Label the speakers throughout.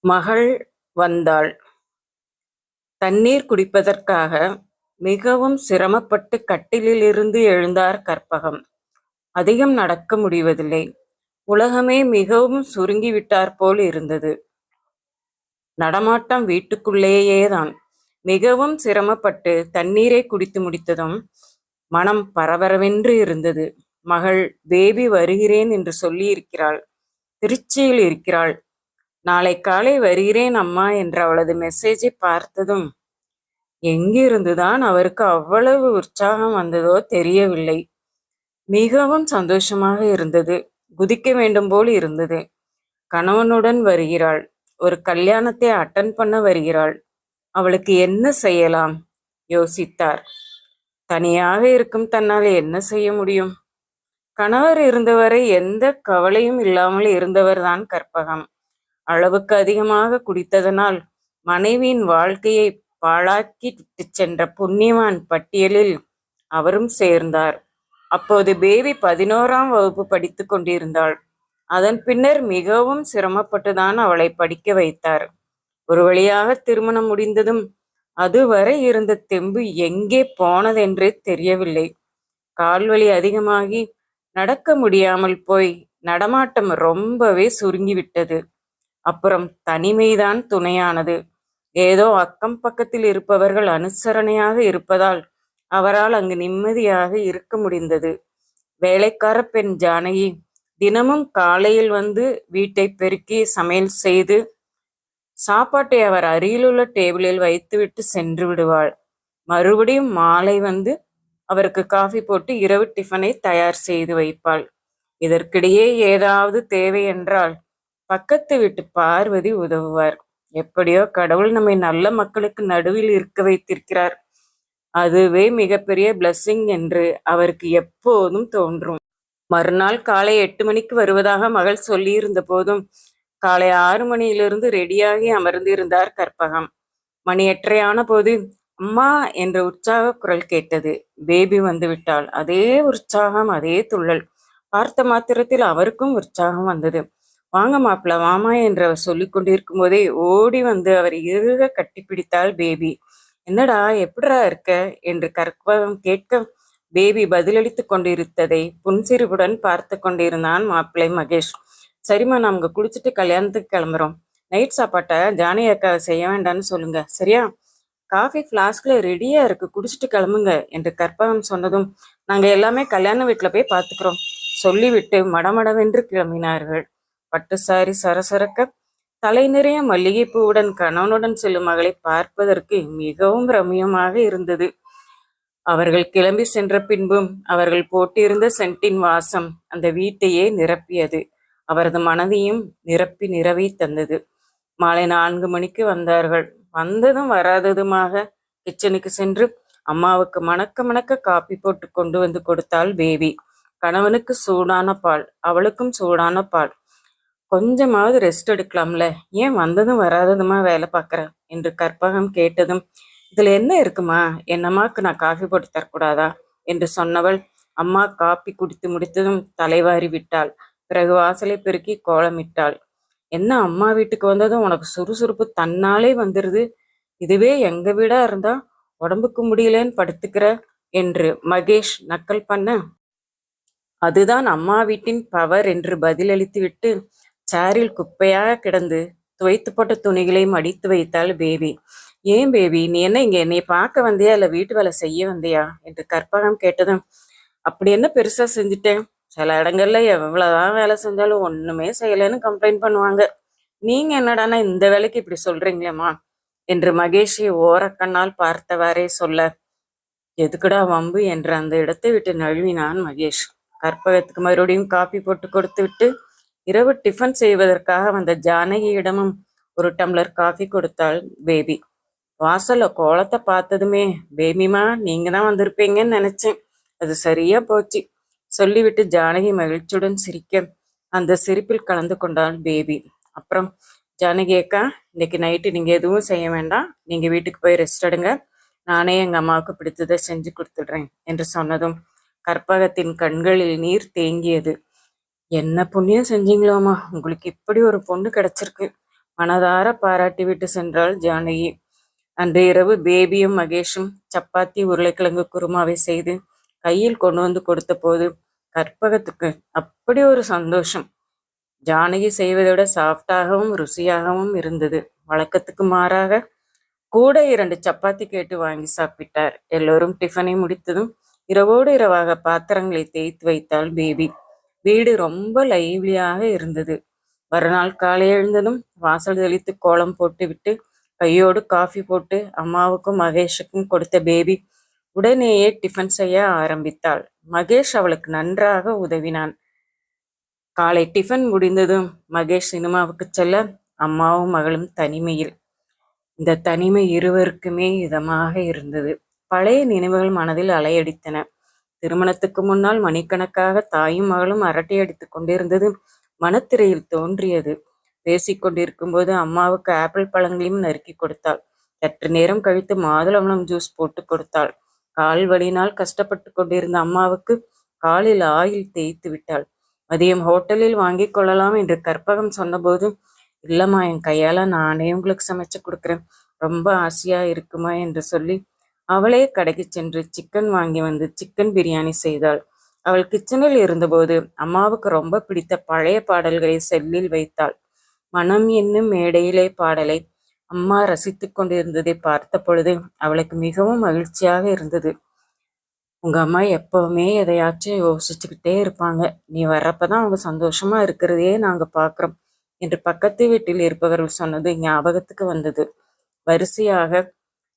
Speaker 1: மகள் வந்தாள். தண்ணீர் குடிப்பதற்காக மிகவும் சிரமப்பட்டு கட்டிலிலிருந்து எழுந்தார் கற்பகம். அதிகம் நடக்க முடிவதில்லை. உலகமே மிகவும் சுருங்கிவிட்டாற்போல் இருந்தது. நடமாட்டம் வீட்டுக்குள்ளேயேதான். மிகவும் சிரமப்பட்டு தண்ணீரைக் குடித்து முடித்ததும் மனம் பரபரவென்று இருந்தது. மகள் பேபி வருகிறேன் என்று சொல்லியிருக்கிறாள். திருச்சியில் இருக்கிறாள். நாளை காலை வருகிறேன் அம்மா என்ற அவளது மெசேஜை பார்த்ததும் எங்கிருந்துதான் அவருக்கு அவ்வளவு உற்சாகம் வந்ததோ தெரியவில்லை. மிகவும் சந்தோஷமாக இருந்தது. குதிக்க வேண்டும் போல் இருந்தது. கணவனுடன் வருகிறாள். ஒரு கல்யாணத்தை அட்டன் பண்ண வருகிறாள். அவளுக்கு என்ன செய்யலாம்? யோசித்தார். தனியாக இருக்கும் தன்னால் என்ன செய்ய முடியும்? கணவர் இருந்தவரை எந்த கவலையும் இல்லாமல் இருந்தவர்தான் கற்பகம். அளவுக்கு அதிகமாக குடித்ததனால் மனைவியின் வாழ்க்கையை பாழாக்கி விட்டு சென்ற புண்ணியவான் பட்டியலில் அவரும் சேர்ந்தார். அப்போது பேபி பதினோராம் வகுப்பு படித்துக் கொண்டிருந்தாள். அதன் பின்னர் மிகவும் சிரமப்பட்டுதான் அவளை படிக்க வைத்தார். ஒரு வழியாக திருமணம் முடிந்ததும் அதுவரை இருந்த தெம்பு எங்கே போனதென்றே தெரியவில்லை. கால்வலி அதிகமாகி நடக்க முடியாமல் போய் நடமாட்டம் ரொம்பவே சுருங்கிவிட்டது. அப்புறம் தனிமைதான் துணையானது. ஏதோ அக்கம் பக்கத்தில் இருப்பவர்கள் அனுசரணையாக இருப்பதால் அவரால் அங்கு நிம்மதியாக இருக்க முடிந்தது. வேலைக்கார பெண் ஜானகி தினமும் காலையில் வந்து வீட்டை பெருக்கி சமையல் செய்து சாப்பாட்டை அவர் அருகிலுள்ள டேபிளில் வைத்துவிட்டு சென்று விடுவாள். மறுபடியும் மாலை வந்து அவருக்கு காஃபி போட்டு இரவு டிஃபனை தயார் செய்து வைப்பாள். இதற்கிடையே ஏதாவது தேவை என்றால் பக்கத்து வீட்டு பார்வதி உதவுவார். எப்படியோ கடவுள் நம்மை நல்ல மக்களுக்கு நடுவில் இருக்க வைத்திருக்கிறார். அதுவே மிகப்பெரிய பிளஸ்ஸிங் என்று அவருக்கு எப்போதும் தோன்றும். மறுநாள் காலை எட்டு மணிக்கு வருவதாக மகள் சொல்லியிருந்த போதும் காலை ஆறு மணியிலிருந்து ரெடியாகி அமர்ந்திருந்தார் கற்பகம். மணி எட்டரையான போது அம்மா என்ற உற்சாக குரல் கேட்டது. பேபி வந்துவிட்டாள். அதே உற்சாகம் அதே துள்ளல். பார்த்த மாத்திரத்தில் அவருக்கும் உற்சாகம் வந்தது. வாங்க மாப்பிள்ள வாமா என்று அவர் சொல்லிக் கொண்டிருக்கும் போதே ஓடி வந்து அவர் இறுக கட்டிப்பிடித்தாள் பேபி. என்னடா எப்படிடா இருக்க என்று கற்பகம் கேட்க பேபி பதிலளித்துக் கொண்டிருந்ததை புன்சிரிப்புடன் பார்த்து கொண்டிருந்தான் மாப்பிள்ளை மகேஷ். சரிம்மா நாங்க குளிச்சுட்டு கல்யாணத்துக்கு கிளம்புறோம். நைட் சாப்பாட்டை ஜானி அக்காவை செய்ய வேண்டாம்னு சொல்லுங்க சரியா? காஃபி ஃப்ளாஸ்கில் ரெடியாக இருக்கு குடிச்சிட்டு கிளம்புங்க என்று கற்பகம் சொன்னதும் நாங்கள் எல்லாமே கல்யாண வீட்டில் போய் பார்த்துக்கிறோம் சொல்லிவிட்டு மடமடவென்று கிளம்பினார்கள். பட்டு சாரி சரசரக்க தலை நிறைய மல்லிகைப்பூவுடன் கணவனுடன் செல்லும் மகளை பார்ப்பதற்கு மிகவும் ரம்யமாக இருந்தது. அவர்கள் கிளம்பி சென்ற பின்பும் அவர்கள் போட்டிருந்த சென்ட்டின் வாசம் அந்த வீட்டையே நிரப்பியது. அவரது மனதையும் நிரப்பி நிறவி தந்தது. மாலை நான்கு மணிக்கு வந்தார்கள். வந்ததும் வராததுமாக கிச்சனுக்கு சென்று அம்மாவுக்கு மணக்க மணக்க காப்பி போட்டு கொண்டு வந்து கொடுத்தாள் பேபி. கணவனுக்கு சூடான பால். அவளுக்கும் சூடான பால். கொஞ்சமாவது ரெஸ்ட் எடுக்கலாம்ல. ஏன் வந்ததும் வராததுமா வேலை பார்க்குற? என்று கற்பகம் கேட்டதும் இதில் என்ன இருக்குமா? என்னம்மாக்கு நான் காஃபி போட்டு தரக்கூடாதா? என்று சொன்னவள் அம்மா காப்பி குடித்து முடித்ததும் தலைவாரி விட்டாள். பிறகு வாசலை பெருக்கி கோலமிட்டாள். என்ன அம்மா வீட்டுக்கு வந்ததும் உனக்கு சுறுசுறுப்பு தன்னாலே வந்துடுது இதுவே எங்க வீடா இருந்தா உடம்புக்கு முடியலன்னு படுத்துக்கிற? என்று மகேஷ் நக்கல் பண்ண அதுதான் அம்மா வீட்டின் பவர் என்று பதிலளித்து விட்டு சாரில் குப்பையாக கிடந்து துவைத்து போட்ட துணிகளை மடித்து வைத்தாள் பேபி. ஏன் பேபி? நீ என்ன இங்கே? என்னை பார்க்க வந்தியா? இல்லை வீட்டு வேலை செய்ய வந்தியா? என்று கற்பகம் கேட்டதும் அப்படி என்ன பெருசா செஞ்சுட்டேன்? சில இடங்கள்ல எவ்வளவுதான் வேலை செஞ்சாலும் ஒண்ணுமே செய்யலைன்னு கம்ப்ளைண்ட் பண்ணுவாங்க. நீங்க என்னடானா இந்த வேலைக்கு இப்படி சொல்கிறீங்களேம்மா என்று மகேஷை ஓரக்கண்ணால் பார்த்தவாறே சொல்ல எதுக்குடா வம்பு? என்று அந்த இடத்தை விட்டு நழுவினான் மகேஷ். கற்பகத்துக்கு மறுபடியும் காப்பி போட்டு கொடுத்து விட்டு இரவு டிஃபன் செய்வதற்காக வந்த ஜானகியிடமும் ஒரு டம்ளர் காஃபி கொடுத்தாள் பேபி வாசல்ல கோலத்தை பார்த்ததுமே பேபிமா நீங்க தான் வந்திருப்பீங்கன்னு நினைச்சேன். அது சரியா போச்சு. சொல்லிவிட்டு ஜானகி மகிழ்ச்சியுடன் சிரிக்க அந்த சிரிப்பில் கலந்து கொண்டாள் பேபி அப்புறம் ஜானகி அக்கா இன்னைக்கு நைட்டு நீங்க எதுவும் செய்ய வேண்டாம். நீங்க வீட்டுக்கு போய் ரெஸ்ட் எடுங்க. நானே எங்க அம்மாவுக்கு பிடித்ததை செஞ்சு கொடுத்துடுறேன் என்று சொன்னதும் கற்பகத்தின் கண்களில் நீர் தேங்கியது. என்ன புண்ணியம் செஞ்சீங்களோமா உங்களுக்கு இப்படி ஒரு பொண்ணு கிடைச்சிருக்கு. மனதார பாராட்டி விட்டு சென்றாள் ஜானகி. அன்று இரவு பேபியும் மகேஷும் சப்பாத்தி உருளைக்கிழங்கு குருமாவை செய்து கையில் கொண்டு வந்து கொடுத்த போது கற்பகத்துக்கு அப்படி ஒரு சந்தோஷம். ஜானகி செய்வதை விட சாஃப்டாகவும் ருசியாகவும் இருந்தது. வழக்கத்துக்கு மாறாக கூட இரண்டு சப்பாத்தி கேட்டு வாங்கி சாப்பிட்டார். எல்லோரும் டிஃபனை முடித்ததும் இரவோடு இரவாக பாத்திரங்களை தேய்த்து வைத்தாள் பேபி. வீடு ரொம்ப லைவ்லியாக இருந்தது. மறுநாள் காலை எழுந்ததும் வாசல் தெளித்து கோலம் போட்டு விட்டு கையோடு காஃபி போட்டு அம்மாவுக்கும் மகேஷுக்கும் கொடுத்த பேபி உடனேயே டிஃபன் செய்ய ஆரம்பித்தாள். மகேஷ் அவளுக்கு நன்றாக உதவினான். காலை டிஃபன் முடிந்ததும் மகேஷ் சினிமாவுக்கு செல்ல அம்மாவும் மகளும் தனிமையில். இந்த தனிமை இருவருக்குமே இதமாக இருந்தது. பழைய நினைவுகள் மனதில் அலையடித்தன. திருமணத்துக்கு முன்னால் மணிக்கணக்காக தாயும் மகளும் அரட்டை அடித்துக் கொண்டிருந்தது மனத்திரையில் தோன்றியது. பேசிக்கொண்டிருக்கும் போது அம்மாவுக்கு ஆப்பிள் பழங்களையும் நறுக்கி கொடுத்தாள். சற்று நேரம் கழித்து மாதுளம்பழம் ஜூஸ் போட்டு கொடுத்தாள். கால் வழியினால் கஷ்டப்பட்டு கொண்டிருந்த அம்மாவுக்கு காலில் ஆயில் தேய்த்து விட்டாள். மதியம் ஹோட்டலில் வாங்கி கொள்ளலாம் என்று கற்பகம் சொன்னபோது இல்லைம்மா என் கையால் நானே உங்களுக்கு சமைச்சு கொடுக்குறேன். ரொம்ப ஆசையாக இருக்குமா என்று சொல்லி அவளே கடைக்கு சென்று சிக்கன் வாங்கி வந்து சிக்கன் பிரியாணி செய்தாள். அவள் கிச்சனில் இருந்தபோது அம்மாவுக்கு ரொம்ப பிடித்த பழைய பாடல்களை செல்லில் வைத்தாள். மனம் என்னும் மேடையிலே பாடலை அம்மா ரசித்து கொண்டிருந்ததை பார்த்த பொழுது அவளுக்கு மிகவும் மகிழ்ச்சியாக இருந்தது. உங்க அம்மா எப்பவுமே எதையாச்சும் யோசிச்சுக்கிட்டே இருப்பாங்க. நீ வர்றப்பதான் அவங்க சந்தோஷமா இருக்கிறதையே நாங்க பாக்குறோம் என்று பக்கத்து வீட்டில் இருப்பவர்கள் சொன்னது ஞாபகத்துக்கு வந்தது. வரிசையாக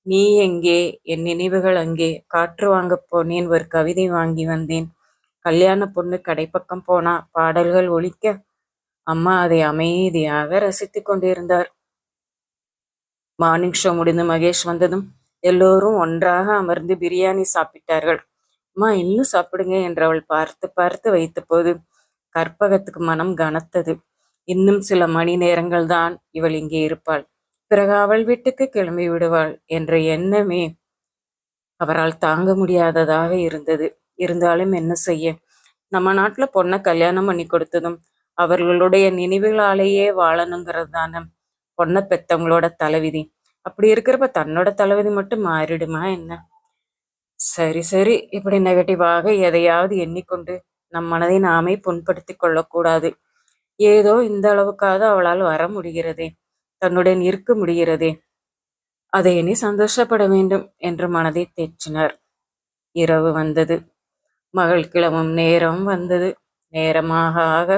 Speaker 1: நீ எங்கே? என் நினைவுகள் அங்கே. காற்று வாங்க போனேன் ஒரு கவிதை வாங்கி வந்தேன். கல்யாண பொண்ணு கடைப்பக்கம் போனா பாடல்கள் ஒழிக்க அம்மா அதை அமைதியாக ரசித்து கொண்டிருந்தார். மார்னிங் ஷோ முடிந்து மகேஷ் வந்ததும் எல்லோரும் ஒன்றாக அமர்ந்து பிரியாணி சாப்பிட்டார்கள். அம்மா இன்னும் சாப்பிடுங்க என்று அவள் பார்த்து பார்த்து வைத்த போது கற்பகத்துக்கு மனம் கனத்தது. இன்னும் சில மணி நேரங்கள் தான் இவள் இங்கே இருப்பாள். பிறகு அவள் வீட்டுக்கு கிளம்பி விடுவாள் என்ற எண்ணமே அவரால் தாங்க முடியாததாக இருந்தது. இருந்தாலும் என்ன செய்ய? நம்ம நாட்டுல பொண்ணை கல்யாணம் பண்ணி கொடுத்ததும் அவர்களுடைய நினைவுகளாலேயே வாழணுங்கிறது தானே பொண்ணை பெத்தவங்களோட தலைவிதி. அப்படி இருக்கிறப்ப தன்னோட தலைவிதி மட்டும் மாறிடுமா என்ன? சரி சரி. இப்படி நெகட்டிவாக எதையாவது எண்ணிக்கொண்டு நம் மனதை நாமே புண்படுத்தி கொள்ளக்கூடாது. ஏதோ இந்த அளவுக்காவது அவளால் வர முடிகிறதே. தன்னுடன் இருக்க முடிகிறதே. அதை எண்ணி சந்தோஷப்பட வேண்டும் என்று மனதை தேற்றினார். இரவு வந்தது. மகள் கிளம்பும் நேரம் வந்தது. நேரமாக ஆக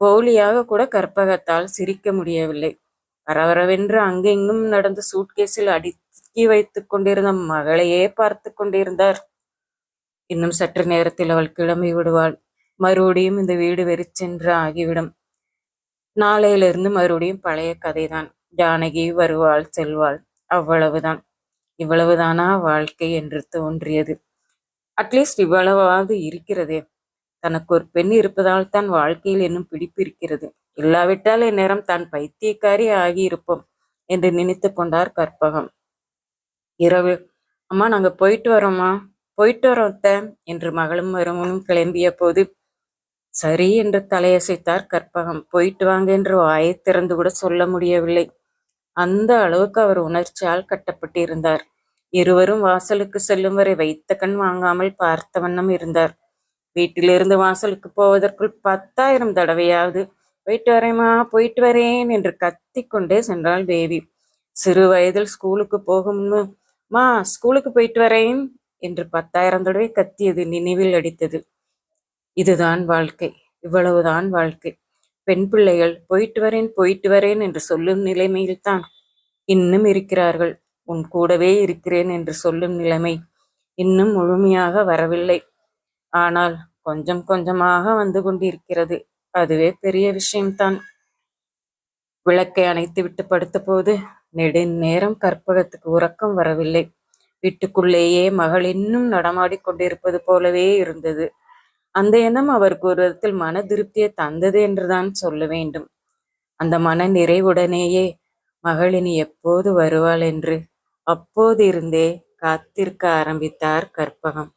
Speaker 1: போலியாக கூட கற்பகத்தால் சிரிக்க முடியவில்லை. பரபரவென்று அங்கெங்கும் நடந்த சூட்கேஸில் அடுக்கி வைத்துக் கொண்டிருந்த மகளையே பார்த்து கொண்டிருந்தார். இன்னும் சற்று நேரத்தில் அவள் கிளம்பி விடுவாள். மறுபடியும் இந்த வீடு வெறிச்சென்று ஆகிவிடும். நாளையிலிருந்து மறுபடியும் பழைய கதைதான். ஜானகி வருவாள் செல்வாள். அவ்வளவுதான். இவ்வளவுதானா வாழ்க்கை என்று தோன்றியது. அட்லீஸ்ட் இவ்வளவாவது இருக்கிறதே. தனக்கு ஒரு பெண் இருப்பதால் தான் வாழ்க்கையில் இன்னும் பிடிப்பு இருக்கிறது. இல்லாவிட்டால் இந்நேரம் தான் பைத்தியக்காரி ஆகியிருப்போம் என்று நினைத்து கொண்டார் கற்பகம். இரவு. அம்மா நாங்க போயிட்டு வரோம்மா. போயிட்டு வரோம் அத்த என்று மகளும் மருமனும் கிளம்பிய போது சரி என்று தலையசைத்தார் கற்பகம். போயிட்டு வாங்க என்று வாயை திறந்து கூட சொல்ல முடியவில்லை. அந்த அளவுக்கு அவர் உணர்ச்சியால் கட்டப்பட்டிருந்தார். இருவரும் வாசலுக்கு செல்லும் வரை வைத்த கண் வாங்காமல் பார்த்த வண்ணம் இருந்தார். வீட்டிலிருந்து வாசலுக்கு போவதற்குள் பத்தாயிரம் தடவையாவது போயிட்டு வரேம்மா போயிட்டு வரேன் என்று கத்திக்கொண்டே சென்றாள் தேவி. சிறு வயதில் ஸ்கூலுக்கு போகும்னு. மா ஸ்கூலுக்கு போயிட்டு வரேன் என்று பத்தாயிரம் தடவை கத்தியது நினைவில் அடித்தது. இதுதான் வாழ்க்கை இவ்வளவுதான் வாழ்க்கை. பெண் பிள்ளைகள் போயிட்டு வரேன் போயிட்டு வரேன் என்று சொல்லும் நிலைமையில்தான் இன்னும் இருக்கிறார்கள். உன் கூடவே இருக்கிறேன் என்று சொல்லும் நிலைமை இன்னும் முழுமையாக வரவில்லை. ஆனால் கொஞ்சம் கொஞ்சமாக வந்து கொண்டிருக்கிறது. அதுவே பெரிய விஷயம்தான். விளக்கை அணைத்து விட்டு படுத்தபோது நெடுநேரம் கற்பகத்துக்கு உறக்கம் வரவில்லை. வீட்டுக்குள்ளேயே மகள் இன்னும் நடமாடிக் கொண்டிருப்பது போலவே இருந்தது. அந்த எண்ணம் அவருக்கு ஒரு விதத்தில் மன திருப்தியை தந்தது என்றுதான் சொல்ல வேண்டும். அந்த மன நிறைவுடனேயே மகளினி எப்போது வருவாள் என்று அப்போதிருந்தே காத்திருக்க ஆரம்பித்தார் கற்பகம்.